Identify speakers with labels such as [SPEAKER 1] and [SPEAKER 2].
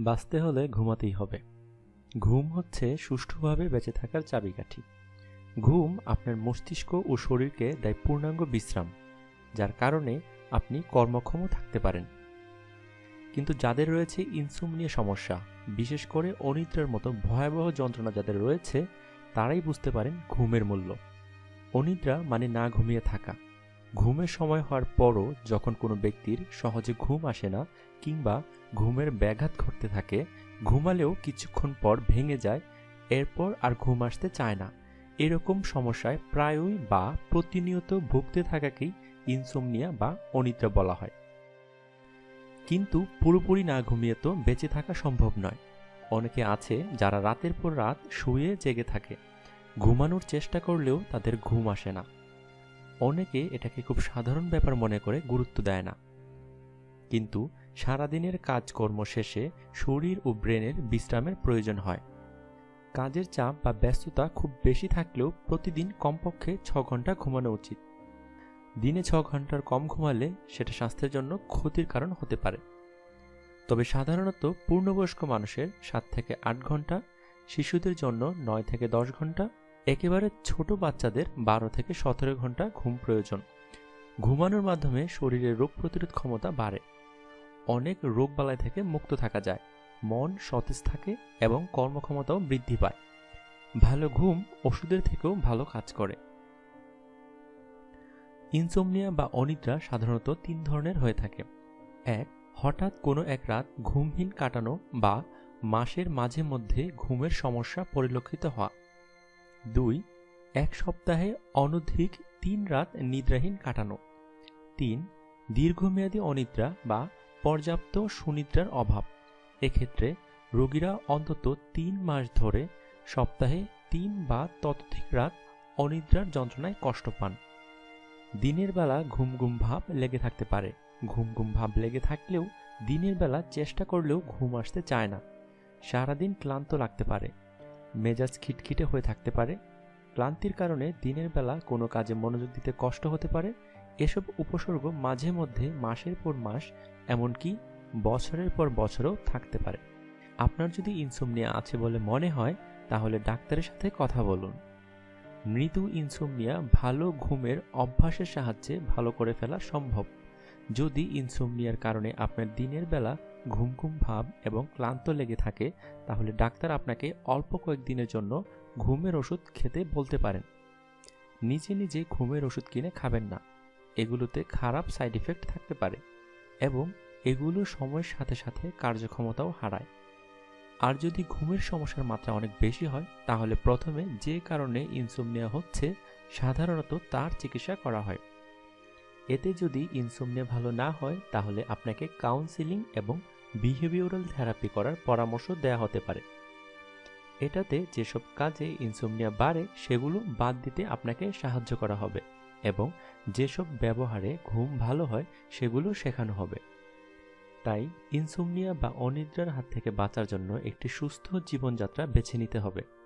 [SPEAKER 1] বাঁচতে হলে ঘুমাতেই হবে। ঘুম হচ্ছে সুষ্ঠুভাবে বেঁচে থাকার চাবিকাঠি। ঘুম আপনার মস্তিষ্ক ও শরীরকে দেয় পূর্ণাঙ্গ বিশ্রাম, যার কারণে আপনি কর্মক্ষম থাকতে পারেন। কিন্তু যাদের রয়েছে ইনসুমনিয়া সমস্যা, বিশেষ করে অনিদ্রার মতো ভয়াবহ যন্ত্রণা যাদের রয়েছে, তারাই বুঝতে পারেন ঘুমের মূল্য। অনিদ্রা মানে না ঘুমিয়ে থাকা। ঘুমের সময় হওয়ার পরও যখন কোনো ব্যক্তির সহজে ঘুম আসে না, কিংবা ঘুমের ব্যাঘাত ঘটতে থাকে, ঘুমালেও কিছুক্ষণ পর ভেঙে যায়, এরপর আর ঘুম আসতে চায় না। এরকম সমস্যায় প্রায়ই বা প্রতিনিয়ত ভুগতে থাকাকেই ইনসোমনিয়া বা অনিদ্রা বলা হয়। কিন্তু পুরোপুরি না ঘুমিয়ে তো বেঁচে থাকা সম্ভব নয়। অনেকে আছে যারা রাতের পর রাত শুয়ে জেগে থাকে। ঘুমানোর চেষ্টা করলেও তাদের ঘুম আসে না। অনেকে এটাকে খুব সাধারণ ব্যাপার মনে করে গুরুত্ব দেয় না। কিন্তু সারাদিনের কাজকর্ম শেষে শরীর ও ব্রেনের বিশ্রামের প্রয়োজন হয়। কাজের চাপ বা ব্যস্ততা খুব বেশি থাকলেও প্রতিদিন কমপক্ষে ছ ঘণ্টা ঘুমানো উচিত। দিনে ছ ঘণ্টার কম ঘুমালে সেটা স্বাস্থ্যের জন্য ক্ষতির কারণ হতে পারে। তবে সাধারণত পূর্ণবয়স্ক মানুষের সাত থেকে আট ঘণ্টা, শিশুদের জন্য নয় থেকে দশ ঘণ্টা একেবারে ছোট বাচ্চাদের বারো থেকে সতেরো ঘণ্টা ঘুম প্রয়োজন। ঘুমানোর মাধ্যমে শরীরের রোগ প্রতিরোধ ক্ষমতা বাড়ে। অনেক রোগবালাই থেকে মুক্ত থাকা যায়, মন সতেজ থাকে এবং কর্মক্ষমতাও বৃদ্ধি পায়। ভালো ঘুম ওষুধের থেকেও ভালো কাজ করে। ইনসোমনিয়া বা অনিদ্রা সাধারণত তিন ধরনের হয়ে থাকে। এক, হঠাৎ কোনো এক রাত ঘুমহীন কাটানো বা মাসের মাঝে মধ্যে ঘুমের সমস্যা পরিলক্ষিত হওয়া। দুই, এক সপ্তাহে অনধিক তিন রাত নিদ্রাহীন কাটানো। তিন, দীর্ঘমেয়াদী অনিদ্রা বা পর্যাপ্ত সুনিদ্রার অভাব। এক্ষেত্রে রোগীরা অন্তত তিন মাস ধরে সপ্তাহে তিন বা ততোধিক রাত অনিদ্রার যন্ত্রণায় কষ্ট পান। দিনের বেলা ঘুম ঘুম ভাব লেগে থাকতে পারে। ঘুম ঘুম ভাব লেগে থাকলেও দিনের বেলা চেষ্টা করলেও ঘুম আসতে চায় না। সারাদিন ক্লান্ত লাগতে পারে। মেজাজ খিটখিটে হয়ে থাকতে পারে, ক্লান্তির কারণে দিনের বেলা কোনো কাজে মনোযোগ দিতে কষ্ট হতে পারে, এসব উপসর্গ মাঝে মধ্যে মাসের পর মাস, এমনকি বছরের পর বছরও থাকতে পারে। আপনার যদি ইনসোমনিয়া আছে বলে মনে হয়, তাহলে ডাক্তারের সাথে কথা বলুন। মৃদু ইনসোমনিয়া ভালো ঘুমের অভ্যাসের সাহায্যে ভালো করে ফেলা সম্ভব। যদি ইনসোমনিয়ার কারণে আপনার দিনের বেলা ঘুম ঘুম ভাব এবং ক্লান্ত লেগে থাকে, তাহলে ডাক্তার আপনাকে অল্প কয়েকদিনের জন্য ঘুমের ওষুধ খেতে বলতে পারেন। নিজে নিজে ঘুমের ওষুধ কিনে খাবেন না। এগুলোতে খারাপ সাইড ইফেক্ট থাকতে পারে এবং এগুলো সময়ের সাথে সাথে কার্যক্ষমতাও হারায়। আর যদি ঘুমের সমস্যার মাত্রা অনেক বেশি হয়, তাহলে প্রথমে যে কারণে ইনসোমনিয়া হচ্ছে, সাধারণত তার চিকিৎসা করা হয়। এতে যদি ইনসোমনিয়া ভালো না হয়, তাহলে আপনাকে কাউন্সিলিং এবং বিহেভিওরাল থেরাপি করার পরামর্শ দেওয়া হতে পারে। এটাতে যেসব কাজে ইনসোমনিয়া বাড়ে, সেগুলো বাদ দিতে আপনাকে সাহায্য করা হবে এবং যেসব ব্যবহারে ঘুম ভালো হয়, সেগুলো শেখানো হবে। তাই ইনসোমনিয়া বা অনিদ্রার হাত থেকে বাঁচার জন্য একটি সুস্থ জীবনযাত্রা বেছে নিতে হবে।